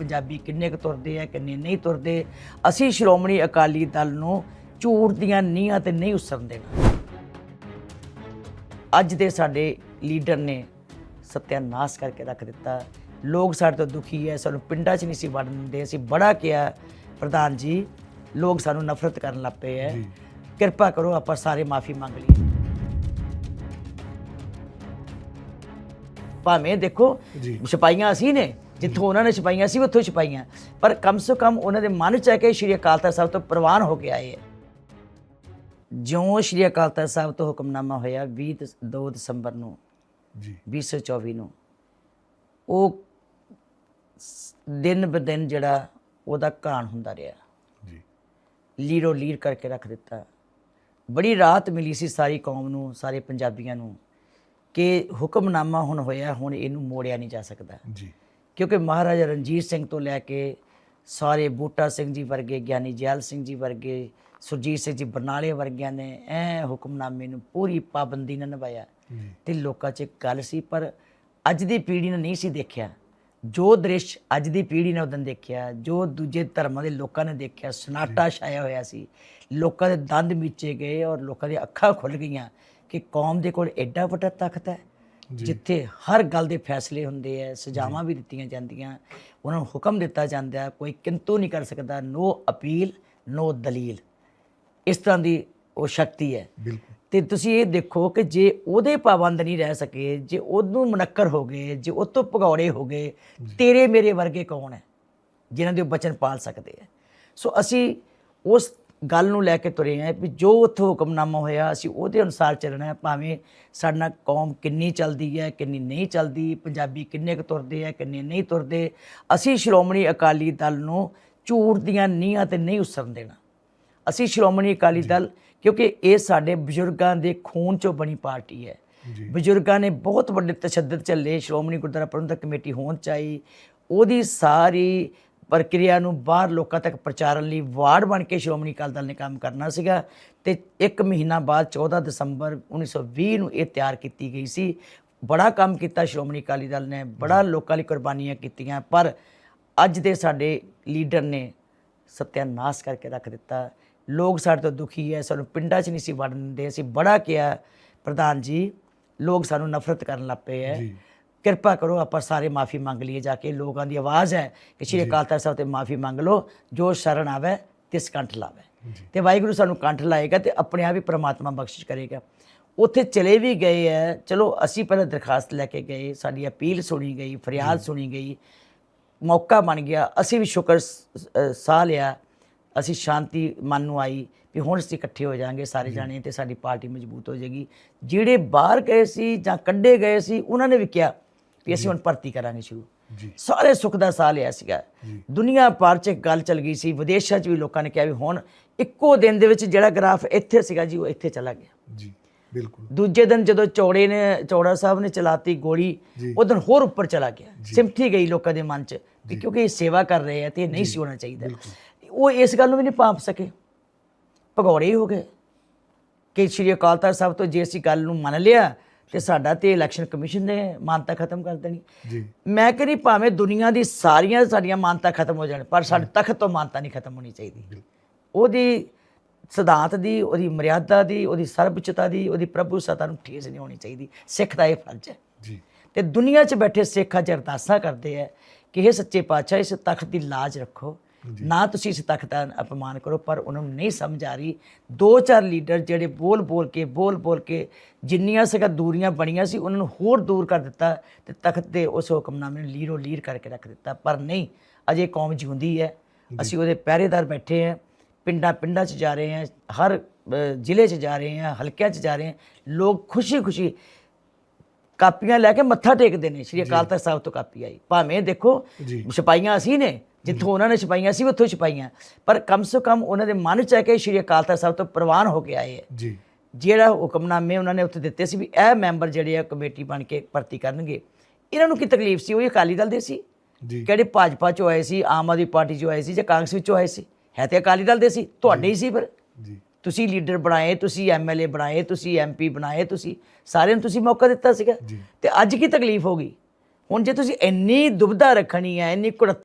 ਪੰਜਾਬੀ ਕਿੰਨੇ ਕੁ ਤੁਰਦੇ ਆ ਕਿੰਨੇ ਨਹੀਂ ਤੁਰਦੇ। ਅਸੀਂ ਸ਼੍ਰੋਮਣੀ ਅਕਾਲੀ ਦਲ ਨੂੰ ਝੂਠ ਦੀਆਂ ਨੀਹਾਂ ਤੇ ਨਹੀਂ ਉਸਰਨ ਦੇਣਾ। ਅੱਜ ਦੇ ਸਾਡੇ ਲੀਡਰ ਨੇ ਸਤਿਆਨਾਸ਼ ਕਰਕੇ ਰੱਖ ਦਿੱਤਾ। ਲੋਕ ਸਾਡੇ ਤੋਂ ਦੁਖੀ ਹੈ ਸਾਨੂੰ ਪਿੰਡਾਂ 'ਚ ਨਹੀਂ ਸੀ ਵੜਨ ਦਿੰਦੇ। ਅਸੀਂ ਬੜਾ ਕਿਹਾ ਪ੍ਰਧਾਨ ਜੀ ਲੋਕ ਸਾਨੂੰ ਨਫ਼ਰਤ ਕਰਨ ਲੱਗ ਪਏ ਹੈ ਕਿਰਪਾ ਕਰੋ ਆਪਾਂ ਸਾਰੇ ਮਾਫੀ ਮੰਗ ਲਈਏ। ਭਾਵੇਂ ਦੇਖੋ। ਛਪਾਈਆਂ ਅਸੀਂ ਨੇ। ਜਿੱਥੋਂ ਉਹਨਾਂ ਨੇ ਛਪਾਈਆਂ ਸੀ ਉੱਥੋਂ ਛਪਾਈਆਂ ਪਰ ਕਮ ਸੇ ਕਮ ਉਹਨਾਂ ਦੇ ਮਨ ਚ ਹੈ ਕਿ ਸ਼੍ਰੀ ਅਕਾਲ ਤਖਤ ਸਾਹਿਬ ਤੋਂ ਪ੍ਰਵਾਨ ਹੋ ਕੇ ਆਏ। ਹੈ ਜਿਉਂ ਸ਼੍ਰੀ ਅਕਾਲ ਤਖਤ ਸਾਹਿਬ ਤੋਂ ਹੁਕਮਨਾਮਾ ਹੋਇਆ 20 ਦਸ- 2 ਦਸੰਬਰ ਨੂੰ ਜੀ। 2024 ਨੂੰ। ਉਹ ਦਿਨ ਬ ਦਿਨ ਜਿਹੜਾ ਉਹਦਾ ਕਾਣ ਹੁੰਦਾ ਰਿਹਾ। ਜੀ। ਲੀਰੋ ਲੀਰ ਕਰਕੇ ਰੱਖ ਦਿੱਤਾ। ਬੜੀ ਰਾਹਤ ਮਿਲੀ ਸੀ ਸਾਰੀ ਕੌਮ ਨੂੰ ਸਾਰੇ ਪੰਜਾਬੀਆਂ ਨੂੰ ਕਿ ਹੁਕਮਨਾਮਾ ਹੁਣ ਹੋਇਆ ਹੁਣ ਇਹਨੂੰ ਮੋੜਿਆ ਨਹੀਂ ਜਾ ਸਕਦਾ। ਜੀ। ਕਿਉਂਕਿ ਮਹਾਰਾਜਾ ਰਣਜੀਤ ਸਿੰਘ ਤੋਂ ਲੈ ਕੇ ਸਾਰੇ ਬੂਟਾ ਸਿੰਘ ਜੀ ਵਰਗੇ ਗਿਆਨੀ ਜੈਲ ਸਿੰਘ ਜੀ ਵਰਗੇ ਸੁਰਜੀਤ ਸਿੰਘ ਜੀ ਬਰਨਾਲੇ ਵਰਗਿਆਂ ਨੇ ਐ ਹੁਕਮਨਾਮੇ ਨੂੰ ਪੂਰੀ ਪਾਬੰਦੀ ਨਾਲ ਨਿਭਾਇਆ। ਤੇ ਲੋਕਾਂ 'ਚ ਗੱਲ ਸੀ ਪਰ ਅੱਜ ਦੀ ਪੀੜ੍ਹੀ ਨੇ ਨਹੀਂ ਸੀ ਦੇਖਿਆ। ਜੋ ਦ੍ਰਿਸ਼ ਅੱਜ ਦੀ ਪੀੜ੍ਹੀ ਨੇ ਉਦੋਂ ਦੇਖਿਆ ਜੋ ਦੂਜੇ ਧਰਮਾਂ ਦੇ ਲੋਕਾਂ ਨੇ ਦੇਖਿਆ ਸਨਾਟਾ ਛਾਇਆ ਹੋਇਆ ਸੀ। ਲੋਕਾਂ ਦੇ ਦੰਦ ਮੀਚੇ ਗਏ ਔਰ ਲੋਕਾਂ ਦੀਆਂ ਅੱਖਾਂ ਖੁੱਲ ਗਈਆਂ ਕਿ ਕੌਮ ਦੇ ਕੋਲ ਐਡਾ ਵੱਡਾ ਤਾਕਤ ਹੈ। ਜਿੱਥੇ ਹਰ ਗੱਲ ਦੇ ਫੈਸਲੇ ਹੁੰਦੇ ਐ ਸਜ਼ਾਵਾਂ ਵੀ ਦਿੱਤੀਆਂ ਜਾਂਦੀਆਂ ਉਹਨਾਂ ਨੂੰ ਹੁਕਮ ਦਿੱਤਾ ਜਾਂਦਾ ਕੋਈ ਕਿੰਤੂ ਨਹੀਂ ਕਰ ਸਕਦਾ ਨੋ ਅਪੀਲ ਨੋ ਦਲੀਲ। ਇਸ ਤਰ੍ਹਾਂ ਦੀ ਉਹ ਸ਼ਕਤੀ ਹੈ। ਤੇ ਤੁਸੀਂ ਇਹ ਦੇਖੋ ਕਿ ਜੇ ਉਹਦੇ ਪਾਬੰਦ ਨਹੀਂ ਰਹਿ ਸਕੇ ਜੇ ਉਹਨੂੰ ਮੁਨੱਕਰ ਹੋ ਗਏ ਜੇ ਉਹ ਤੋਂ ਭਗੌੜੇ ਹੋ ਗਏ ਤੇਰੇ ਮੇਰੇ ਵਰਗੇ ਕੌਣ ਹੈ ਜਿਨ੍ਹਾਂ ਦੇ ਬਚਨ ਪਾਲ ਸਕਦੇ ਆ ਸੋ ਅਸੀਂ ਉਸ ਗੱਲ ਨੂੰ ਲੈ ਕੇ ਤੁਰੇ ਹਾਂ ਵੀ ਜੋ ਉੱਥੋਂ ਹੁਕਮਨਾਮਾ ਹੋਇਆ ਅਸੀਂ ਉਹਦੇ ਅਨੁਸਾਰ ਚੱਲਣਾ ਹੈ ਭਾਵੇਂ ਸਾਡਾ ਕੌਮ ਕਿੰਨੀ ਚੱਲਦੀ ਹੈ ਕਿੰਨੀ ਨਹੀਂ ਚੱਲਦੀ ਪੰਜਾਬੀ ਕਿੰਨੇ ਕੁ ਤੁਰਦੇ ਆ ਕਿੰਨੇ ਨਹੀਂ ਤੁਰਦੇ ਅਸੀਂ ਸ਼੍ਰੋਮਣੀ ਅਕਾਲੀ ਦਲ ਨੂੰ ਝੂਠ ਦੀਆਂ ਨੀਹਾਂ ਤੇ ਨਹੀਂ ਉਸਰਨ ਦੇਣਾ। ਅਸੀਂ ਸ਼੍ਰੋਮਣੀ ਅਕਾਲੀ ਦਲ ਕਿਉਂਕਿ ਇਹ ਸਾਡੇ ਬਜ਼ੁਰਗਾਂ ਦੇ ਖੂਨ ਚੋਂ ਬਣੀ ਪਾਰਟੀ ਹੈ। ਬਜ਼ੁਰਗਾਂ ਨੇ ਬਹੁਤ ਵੱਡੇ ਤਸ਼ੱਦਦ ਚੱਲੇ ਸ਼੍ਰੋਮਣੀ ਗੁਰਦੁਆਰਾ ਪ੍ਰਬੰਧਕ ਕਮੇਟੀ ਹੋਣ ਚਾਹੀ ਉਹਦੀ ਸਾਰੀ ਪ੍ਰਕਿਰਿਆ ਨੂੰ ਬਾਹਰ ਲੋਕਾਂ ਤੱਕ ਪ੍ਰਚਾਰਨ ਲਈ ਵਾਰਡ ਬਣ ਕੇ ਸ਼੍ਰੋਮਣੀ ਅਕਾਲੀ ਦਲ ਨੇ ਕੰਮ ਕਰਨਾ ਸੀਗਾ ਤੇ ਇੱਕ ਮਹੀਨਾ ਬਾਅਦ 14 ਦਸੰਬਰ 1920 ਨੂੰ ਇਹ ਤਿਆਰ ਕੀਤੀ ਗਈ ਸੀ। ਬੜਾ ਕੰਮ ਕੀਤਾ ਸ਼੍ਰੋਮਣੀ ਅਕਾਲੀ ਦਲ ਨੇ ਬੜਾ ਲੋਕਾਂ ਲਈ ਕੁਰਬਾਨੀਆਂ ਕੀਤੀਆਂ ਪਰ ਅੱਜ ਦੇ ਸਾਡੇ ਲੀਡਰ ਨੇ ਸਤਿਆਨਾਸ਼ ਕਰਕੇ ਰੱਖ ਦਿੱਤਾ। ਲੋਕ ਸਾਡੇ ਤੋਂ ਦੁਖੀ ਹੈ ਸਾਨੂੰ ਪਿੰਡਾਂ 'ਚ ਨਹੀਂ ਸੀ ਵੜਨ ਦਿੰਦੇ। ਅਸੀਂ ਬੜਾ ਕਿਹਾ ਪ੍ਰਧਾਨ ਜੀ ਲੋਕ ਸਾਨੂੰ ਨਫ਼ਰਤ ਕਰਨ ਲੱਗ ਪਏ ਹੈ। ਜੀ। ਕਿਰਪਾ ਕਰੋ ਆਪਾਂ ਸਾਰੇ ਮਾਫੀ ਮੰਗ ਲਈਏ ਜਾ ਕੇ। ਲੋਕਾਂ ਦੀ ਆਵਾਜ਼ ਹੈ ਕਿ ਸ਼੍ਰੀ ਅਕਾਲ ਤਖਤ ਸਾਹਿਬ ਤੇ ਮਾਫੀ ਮੰਗ ਲਓ ਜੋ ਸ਼ਰਨ ਆਵੇ ਤਿਸ ਕੰਠ ਲਾਵੇ। ਤੇ ਵਾਹਿਗੁਰੂ ਸਾਨੂੰ ਕੰਠ ਲਾਏਗਾ ਤੇ ਆਪਣੇ ਆਪ ਹੀ ਪ੍ਰਮਾਤਮਾ ਬਖਸ਼ਿਸ਼ ਕਰੇਗਾ। ਉੱਥੇ ਚਲੇ ਵੀ ਗਏ ਹੈ। ਚਲੋ ਅਸੀਂ ਪਹਿਲਾਂ ਦਰਖਾਸਤ ਲੈ ਕੇ ਗਏ ਸਾਡੀ ਅਪੀਲ ਸੁਣੀ ਗਈ ਫਰਿਆਦ ਸੁਣੀ ਗਈ। ਮੌਕਾ ਬਣ ਗਿਆ। ਅਸੀਂ ਵੀ ਸ਼ੁਕਰ ਸਾਹ ਲਿਆ। ਅਸੀਂ ਸ਼ਾਂਤੀ ਮਨ ਨੂੰ ਆਈ ਵੀ ਹੁਣ ਅਸੀਂ ਇਕੱਠੇ ਹੋ ਜਾਾਂਗੇ ਸਾਰੇ ਜਾਣੇ ਤੇ ਸਾਡੀ ਪਾਰਟੀ ਮਜ਼ਬੂਤ ਹੋ ਜਾਏਗੀ। ਜਿਹੜੇ ਬਾਹਰ ਗਏ ਸੀ ਜਾਂ ਕੱਢੇ ਗਏ ਸੀ ਉਹਨਾਂ ਨੇ ਵੀ ਕਿਹਾ ਵੀ ਅਸੀਂ ਹੁਣ ਭਰਤੀ ਕਰਾਂਗੇ ਸ਼ੁਰੂ। ਜੀ। ਸਾਰੇ ਸੁੱਖ ਦਾ ਸਾਹ ਲਿਆ ਸੀਗਾ। ਦੁਨੀਆ ਭਰ 'ਚ ਗੱਲ ਚੱਲ ਗਈ ਸੀ ਵਿਦੇਸ਼ਾਂ 'ਚ ਵੀ ਲੋਕਾਂ ਨੇ ਕਿਹਾ ਵੀ ਹੁਣ ਇੱਕੋ ਦਿਨ ਦੇ ਵਿੱਚ ਜਿਹੜਾ ਗ੍ਰਾਫ ਇੱਥੇ ਸੀਗਾ ਜੀ ਉਹ ਇੱਥੇ ਚਲਾ ਗਿਆ। ਜੀ ਬਿਲਕੁਲ। ਦੂਜੇ ਦਿਨ ਜਦੋਂ ਚੌੜੇ ਨੇ ਚੌੜਾ ਸਾਹਿਬ ਨੇ ਚਲਾਤੀ ਗੋਲੀ। ਉਹ ਦਿਨ ਹੋਰ ਉੱਪਰ ਚਲਾ ਗਿਆ। ਸਿਮਠੀ ਗਈ ਲੋਕਾਂ ਦੇ ਮਨ 'ਚ ਕਿਉਂਕਿ ਇਹ ਸੇਵਾ ਕਰ ਰਹੇ ਆ ਤੇ ਇਹ ਨਹੀਂ ਸੀ ਹੋਣਾ ਚਾਹੀਦਾ। ਉਹ ਇਸ ਗੱਲ ਨੂੰ ਵੀ ਨਹੀਂ ਪਾਪ ਸਕੇ। ਭਗੌੜੇ ਹੀ ਹੋ ਗਏ। ਕਿ ਸ਼੍ਰੀ ਅਕਾਲ ਤਖਤ ਸਾਹਿਬ ਤੋਂ ਜੇ ਅਸੀਂ ਗੱਲ ਨੂੰ ਮੰਨ ਲਿਆ ਤੇ ਸਾਡਾ ਤੇ ਇਲੈਕਸ਼ਨ ਕਮਿਸ਼ਨ ਨੇ ਮਾਨਤਾ ਖਤਮ ਕਰ ਦੇਣੀ। ਜੀ। ਮੈਂ ਕਹਿੰਦੀ ਭਾਵੇਂ ਦੁਨੀਆ ਦੀ ਸਾਰੀਆਂ ਸਾਡੀਆਂ ਮਾਨਤਾ ਖਤਮ ਹੋ ਜਾਣ ਪਰ ਸਾਡੇ ਤਖਤ ਤੋਂ ਮਾਨਤਾ ਨਹੀਂ ਖਤਮ ਹੋਣੀ ਚਾਹੀਦੀ। ਉਹਦੀ ਸਿਧਾਂਤ ਦੀ ਉਹਦੀ ਮਰਿਆਦਾ ਦੀ ਉਹਦੀ ਸਰਬਉੱਚਤਾ ਦੀ ਉਹਦੀ ਪ੍ਰਭੂ ਸਤਾ ਨੂੰ ਠੇਸ ਨਹੀਂ ਹੋਣੀ ਚਾਹੀਦੀ। ਸਿੱਖ ਦਾ ਇਹ ਫਰਜ਼ ਹੈ। ਜੀ। ਤੇ ਦੁਨੀਆ 'ਚ ਬੈਠੇ ਸਿੱਖ ਅੱਜ ਅਰਦਾਸਾਂ ਕਰਦੇ ਆ ਕਿ ਇਹ ਸੱਚੇ ਪਾਤਸ਼ਾਹ ਇਸ ਤਖਤ ਦੀ ਲਾਜ ਰੱਖੋ। ਨਾ ਤੁਸੀਂ ਇਸ ਤਖਤ ਦਾ ਅਪਮਾਨ ਕਰੋ ਪਰ ਉਹਨਾਂ ਨੂੰ ਨਹੀਂ ਸਮਝ ਆ ਰਹੀ। ਦੋ ਚਾਰ ਲੀਡਰ ਜਿਹੜੇ ਬੋਲ ਬੋਲ ਕੇ ਬੋਲ ਬੋਲ ਕੇ ਜਿੰਨੀਆਂ ਸਗਾ ਦੂਰੀਆਂ ਬਣੀਆਂ ਸੀ ਉਹਨਾਂ ਨੂੰ ਹੋਰ ਦੂਰ ਕਰ ਦਿੱਤਾ ਤੇ ਤਖਤ ਦੇ ਉਸ ਹੁਕਮਨਾਮੇ ਨੂੰ ਲੀਰੋ ਲੀਰ ਕਰਕੇ ਰੱਖ ਦਿੱਤਾ। ਪਰ ਨਹੀਂ ਅਜੇ ਕੌਮ ਜਿਉਂਦੀ ਹੈ। ਅਸੀਂ ਉਹਦੇ ਪਹਿਰੇਦਾਰ ਬੈਠੇ ਹਾਂ ਪਿੰਡਾਂ ਪਿੰਡਾਂ 'ਚ ਜਾ ਰਹੇ ਹਾਂ ਹਰ ਜ਼ਿਲ੍ਹੇ 'ਚ ਜਾ ਰਹੇ ਹਾਂ ਹਲਕਿਆਂ 'ਚ ਜਾ ਰਹੇ ਹਾਂ ਲੋਕ ਖੁਸ਼ੀ-ਖੁਸ਼ੀ ਕਾਪੀਆਂ ਲੈ ਕੇ ਮੱਥਾ ਟੇਕਦੇ ਨੇ। ਸ਼੍ਰੀ ਅਕਾਲ ਤਖਤ ਸਾਹਿਬ ਤੋਂ ਕਾਪੀ ਆਈ। ਭਾਵੇਂ ਦੇਖੋ। ਛਪਾਈਆਂ ਅਸੀਂ ਨੇ ਜਿੱਥੋਂ ਉਹਨਾਂ ਨੇ ਛਪਾਈਆਂ ਸੀ ਉੱਥੋਂ ਛਪਾਈਆਂ। ਪਰ ਕਮ ਸੇ ਕਮ ਉਹਨਾਂ ਦੇ ਮਨ ਚ ਹੈ ਕਿ ਸ਼੍ਰੀ ਅਕਾਲ ਤਖਤ ਸਾਹਿਬ ਤੋਂ ਪ੍ਰਵਾਨ ਹੋ ਕੇ ਆਏ ਹੈ। ਜੀ। ਜਿਹੜਾ ਹੁਕਮਨਾਮੇ ਉਹਨਾਂ ਨੇ ਉੱਥੇ ਦਿੱਤੇ ਸੀ ਵੀ ਇਹ ਮੈਂਬਰ ਜਿਹੜੇ ਆ ਕਮੇਟੀ ਬਣ ਕੇ ਭਰਤੀ ਕਰਨਗੇ। ਇਹਨਾਂ ਨੂੰ ਕੀ ਤਕਲੀਫ ਸੀ? ਉਹ ਅਕਾਲੀ ਦਲ ਦੇ ਸੀ। ਜੀ। ਕਿਹੜੇ ਭਾਜਪਾ ਚੋਂ ਆਏ ਸੀ ਆਮ ਆਦਮੀ ਪਾਰਟੀ ਚੋਂ ਆਏ ਸੀ ਜਾਂ ਕਾਂਗਰਸ ਵਿੱਚੋਂ ਆਏ ਸੀ? ਹੈ ਤੇ ਅਕਾਲੀ ਦਲ ਦੇ ਸੀ। ਤੁਹਾਡੇ ਹੀ ਸੀ ਫਿਰ। ਜੀ। ਤੁਸੀਂ ਲੀਡਰ ਬਣਾਏ ਤੁਸੀਂ ਐਮਐਲਏ ਬਣਾਏ ਤੁਸੀਂ ਐਮਪੀ ਬਣਾਏ ਤੁਸੀਂ ਸਾਰਿਆਂ ਨੂੰ ਤੁਸੀਂ ਮੌਕਾ ਦਿੱਤਾ ਸੀਗਾ। ਤੇ ਅੱਜ ਕੀ ਤਕਲੀਫ ਹੋ ਗਈ? ਹੁਣ ਜੇ ਤੁਸੀਂ ਇੰਨੀ ਦੁਬਦਾ ਰੱਖਣੀ ਹੈ ਇੰਨੀ ਕੁੜੱਤ